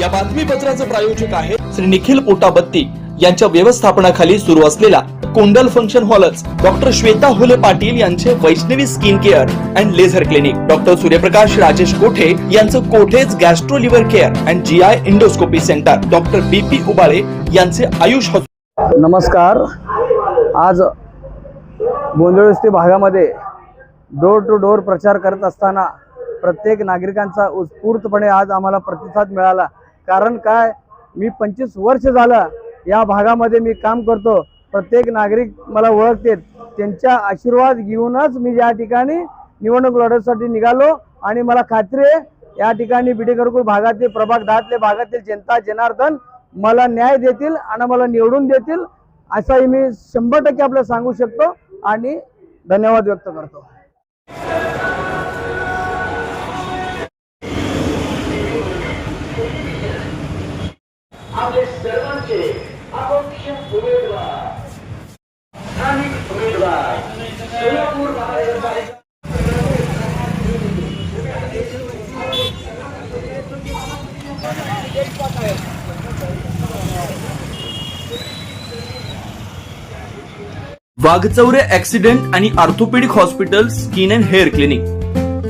या बातमीपत्राचं प्रायोजक आहे श्री निखिल पोटाबत्ती. यांच्या व्यवस्थापनाखाली सुरू असलेला कोंडल फंक्शन हॉलच डॉक्टर श्वेता होले पाटील यांचे Vaishnavi skin care and laser clinic. Doctor Suryaprakash Rajesh Kothe यांचं Kothe's gastro liver care and G I endoscopy centre. Doctor B P Ubale यांचे आयुष नमस्कार. आज गोंधळस्ती भागामध्ये डोर टू डोर प्रचार करत असताना प्रत्येक नागरिकांचा उत्स्फूर्तपणे आज आम्हाला प्रतिसाद मिळाला. कारण काय? मी पंचवीस वर्ष झालं या भागामध्ये मी काम करतो. प्रत्येक नागरिक मला ओळखते त्यांच्या आशीर्वाद घेऊनच मी या ठिकाणी निवडणूक लढवण्यासाठी निघालो आणि मला खात्री आहे या ठिकाणी बिडी घरकुल भागातील प्रभाग दहातले भागातील जनता जनार्दन मला न्याय देतील आणि मला निवडून देतील असाही मी शंभर टक्के आपल्याला सांगू शकतो आणि धन्यवाद व्यक्त करतो. स्थानिक उमेदवार सोलापूर महानगरपालिका वाघचौरे ऍक्सिडेंट आणि orthopaedic hospital skin and hair clinic.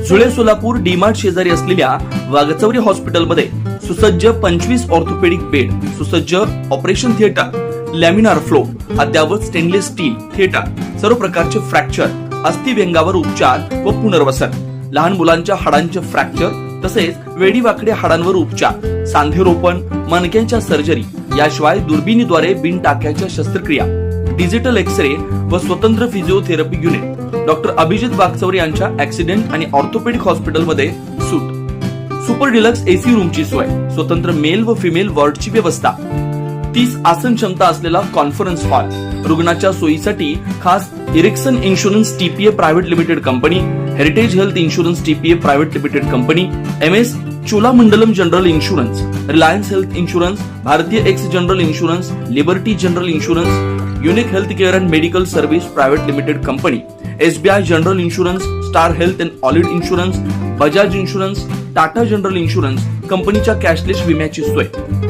जुळे सोलापूर डीमार्ट शेजारी असलेल्या वाघचौरे हॉस्पिटलमध्ये सुसज्ज पंचवीस ऑर्थोपेडिक बेड सुसज्ज ऑपरेशन थिएटर लॅमिनार फ्लो अद्यावत स्टेनलेस स्टील थिएटर सर्व प्रकारचे फ्रॅक्चर अस्थिव्यंगावर उपचार व पुनर्वसन. लहान मुलांच्या हाडांचे फ्रॅक्चर तसेच वेडीवाकड्या हाडांवर उपचार सांधेरोपण मणक्यांच्या सर्जरी याशिवाय दुर्बिणीद्वारे बिन टाक्याच्या शस्त्रक्रिया. डिजिटल एक्सरे व स्वतंत्र physiotherapy unit doctor Abhijit Waghchaure यांच्या ऍक्सिडेंट आणि ऑर्थोपेडिक हॉस्पिटलमध्ये सूट. सुपर डिलक्स एसी रूमची सोय. स्वतंत्र मेल व फिमेल वॉर्डची व्यवस्था. तीस आसन क्षमता असलेला कॉन्फरन्स हॉल रुग्णाच्या सोयीसाठी खास Ericson insurance TPA private limited company Heritage Health insurance TPA private limited company M S Cholamandalam general insurance Reliance health insurance Bharti AXA general insurance Liberty general insurance Unique health care and medical service private limited company SBI general insurance Star health and allied insurance Bajaj insurance Tata general insurance कंपनीच्या cashless विम्याची सोय.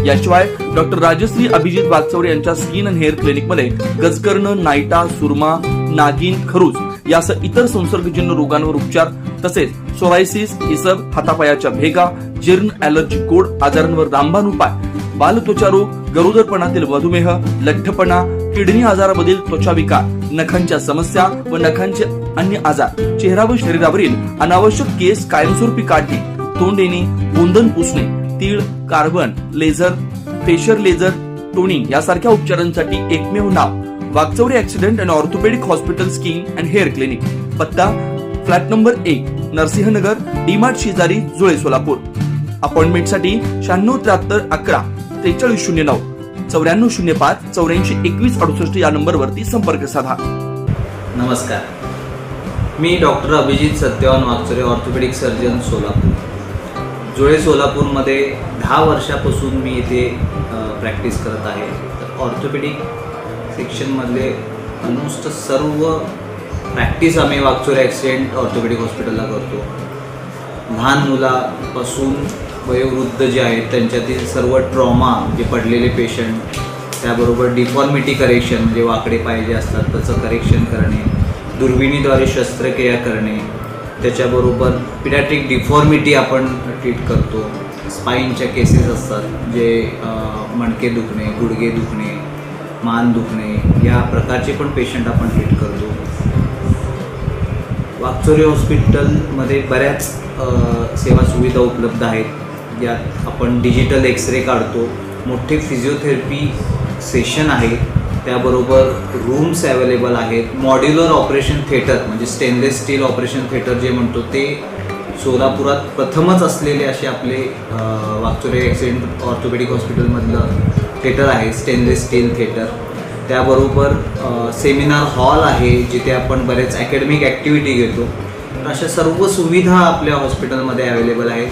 याशिवाय doctor Rajshree Abhijit Waghchaure यांच्या skin and hair क्लिनिकमध्ये गजकर्ण नायटा सुरमा नागिन खरूज यासह इतर संसर्गजन्य रोगांवर उपचार तसेच सोरायसिस इसब हातापायाच्या भेगा जीर्ण ऍलर्जी कोड आजारांवर रामबाण उपाय बालत्वचा रोग गरोदरपणातील मधुमेह लठ्ठपणा किडनी आजारामधील त्वचा विकार नखांच्या समस्या व नखांचे अन्य आजार चेहरा व शरीरावरील अनावश्यक केस कायमस्वरूपी काढणे तोंड येणे गोंधन पुसणे तीळ carbon laser facial laser toning यासारख्या उपचारांसाठी एकमेव नाव. Waghchaure accident and orthopaedic hospital skin and hair clinic. पत्ता फ्लॅट नंबर एक नरसिंहनगर डीमार्ट शेजारी जुळे सोलापूर. अपॉइंटमेंटसाठी शहाण्णव त्र्याहत्तर अकरा त्रेचाळीस शून्य नऊ. चौऱ्याण्णव शून्य पाच चौऱ्याऐंशी एकवीस अडुसष्ट या नंबरवरती संपर्क साधा. नमस्कार. मी doctor Abhijit Satyavan Waghchaure orthopaedic surgeon Solapur. Jule सोलापूरमध्ये दहा वर्षापासून मी इथे प्रॅक्टिस करत आहे. तर ऑर्थोपेडिक सेक्शनमधले ऑलमोस्ट सर्व प्रॅक्टिस आम्ही वागचोरे ॲक्सिडेंट ऑर्थोपेडिक हॉस्पिटलला करतो. लहान मुलापासून वयोवृद्ध जे आहेत त्यांच्यातील सर्व ट्रॉमा जे पडलेले पेशंट त्याबरोबर डिफॉर्मिटी करेक्शन म्हणजे वाकडे पाय जे असतात त्याचं करेक्शन करणे दुर्बिणीद्वारे शस्त्रक्रिया करणे त्याच्याबरोबर पिडॅट्रिक डिफॉर्मिटी आपण ट्रीट करतो. स्पाईनच्या केसेस असतात जे मणके दुखणे गुडघे दुखणे मान दुखणे या प्रकारचे पण पेशंट आपण ट्रीट करतो. वाकचोरी हॉस्पिटलमध्ये बऱ्याच सेवा सुविधा उपलब्ध आहेत. यात आपण डिजिटल एक्सरे काढतो. मोठे फिजिओथेरपी सेशन आहे त्याबरोबर रूम्स अवेलेबल आहेत. मॉड्युलर ऑपरेशन थिएटर म्हणजे स्टेनलेस स्टील ऑपरेशन थिएटर जे म्हणतो ते सोलापुरात प्रथमच असलेले असे आपले अ, वागचोरे ॲक्सिडेंट ऑर्थोपेडिक हॉस्पिटलमधलं थिएटर आहे स्टेनलेस स्टील थिएटर त्याबरोबर सेमिनार हॉल आहे जिथे आपण बरेच अकॅडमिक ॲक्टिव्हिटी घेतो. तर अशा सर्व सुविधा आपल्या हॉस्पिटलमध्ये अवेलेबल आहेत.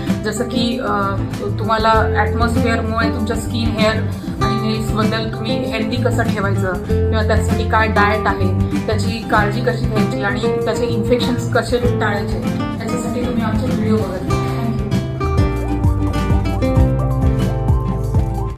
जसं की तुम्हाला ॲटमॉस्फिअरमुळे तुमच्या स्किन हेअर आणि नेल्सबद्दल तुम्ही हेल्दी कसं ठेवायचं? किंवा त्यासाठी काय डाएट आहे? त्याची काळजी कशी घ्यायची? आणि त्याचे इन्फेक्शन्स कसे टाळायचे? त्याच्यासाठी तुम्ही आमचे व्हिडिओ बघत